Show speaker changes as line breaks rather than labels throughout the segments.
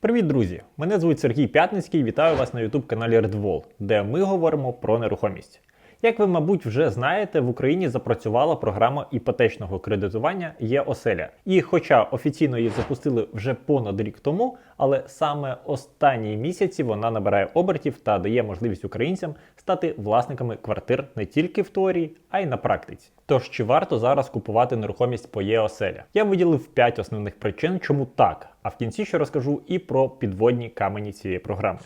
Привіт, друзі! Мене звуть Сергій П'ятницький. Вітаю вас на youtube каналі Redwall, де ми говоримо про нерухомість. Як ви, мабуть, вже знаєте, в Україні запрацювала програма іпотечного кредитування «Є-оселя». І хоча офіційно її запустили вже понад рік тому, але саме останні місяці вона набирає обертів та дає можливість українцям стати власниками квартир не тільки в теорії, а й на практиці. Тож чи варто зараз купувати нерухомість по «Є-оселя»? Я виділив 5 основних причин, чому так. А в кінці ще розкажу і про підводні камені цієї програми.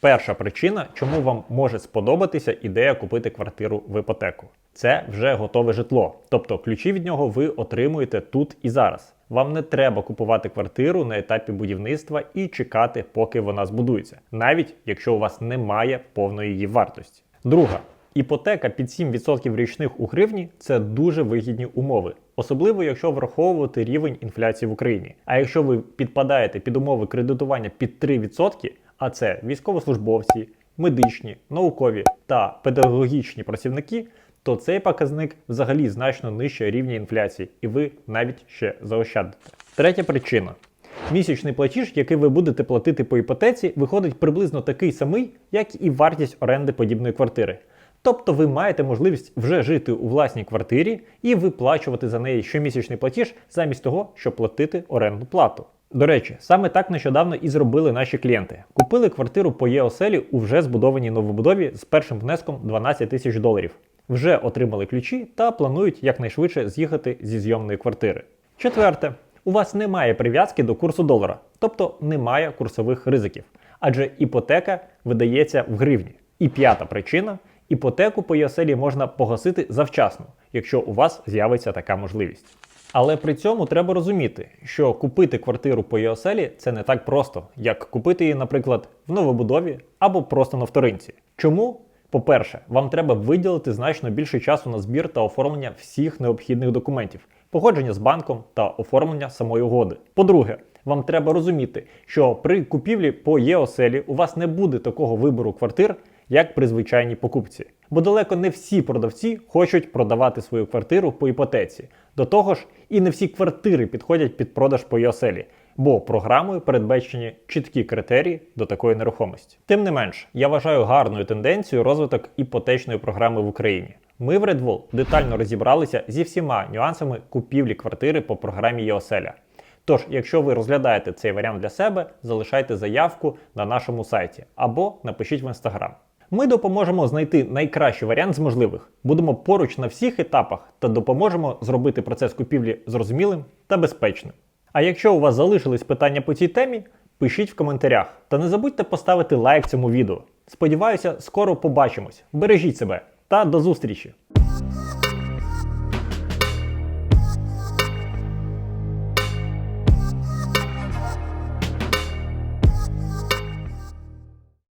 Перша причина, чому вам може сподобатися ідея купити квартиру в іпотеку. Це вже готове житло, тобто ключі від нього ви отримуєте тут і зараз. Вам не треба купувати квартиру на етапі будівництва і чекати, поки вона збудується, навіть якщо у вас немає повної її вартості. Друга. Іпотека під 7% річних у гривні це дуже вигідні умови, особливо якщо враховувати рівень інфляції в Україні. А якщо ви підпадаєте під умови кредитування під 3%, а це військовослужбовці, медичні, наукові та педагогічні працівники, то цей показник взагалі значно нижче рівня інфляції, і ви навіть ще заощадите. Третя причина. Місячний платіж, який ви будете платити по іпотеці, виходить приблизно такий самий, як і вартість оренди подібної квартири. Тобто ви маєте можливість вже жити у власній квартирі і виплачувати за неї щомісячний платіж замість того, щоб платити орендну плату. До речі, саме так нещодавно і зробили наші клієнти. Купили квартиру по ЄОСЕЛі у вже збудованій новобудові з першим внеском 12 тисяч доларів. Вже отримали ключі та планують якнайшвидше з'їхати зі зйомної квартири. Четверте, у вас немає прив'язки до курсу долара, тобто немає курсових ризиків, адже іпотека видається в гривні. І п'ята причина іпотеку по ЄОСЕЛі можна погасити завчасно, якщо у вас з'явиться така можливість. Але при цьому треба розуміти, що купити квартиру по ЄОСЕЛі це не так просто, як купити її, наприклад, в новобудові або просто на вторинці. Чому? По-перше, вам треба виділити значно більше часу на збір та оформлення всіх необхідних документів, погодження з банком та оформлення самої угоди. По-друге, вам треба розуміти, що при купівлі по ЄОСЕЛі у вас не буде такого вибору квартир, як при звичайній покупці. Бо далеко не всі продавці хочуть продавати свою квартиру по іпотеці. До того ж, і не всі квартири підходять під продаж по ЄОСЕЛі, бо програмою передбачені чіткі критерії до такої нерухомості. Тим не менш, я вважаю гарною тенденцією розвиток іпотечної програми в Україні. Ми в Redwall детально розібралися зі всіма нюансами купівлі квартири по програмі ЄОСЕЛя. Тож, якщо ви розглядаєте цей варіант для себе, залишайте заявку на нашому сайті або напишіть в інстаграм. Ми допоможемо знайти найкращий варіант з можливих. Будемо поруч на всіх етапах та допоможемо зробити процес купівлі зрозумілим та безпечним. А якщо у вас залишились питання по цій темі, пишіть в коментарях та не забудьте поставити лайк цьому відео. Сподіваюся, скоро побачимось. Бережіть себе та до зустрічі!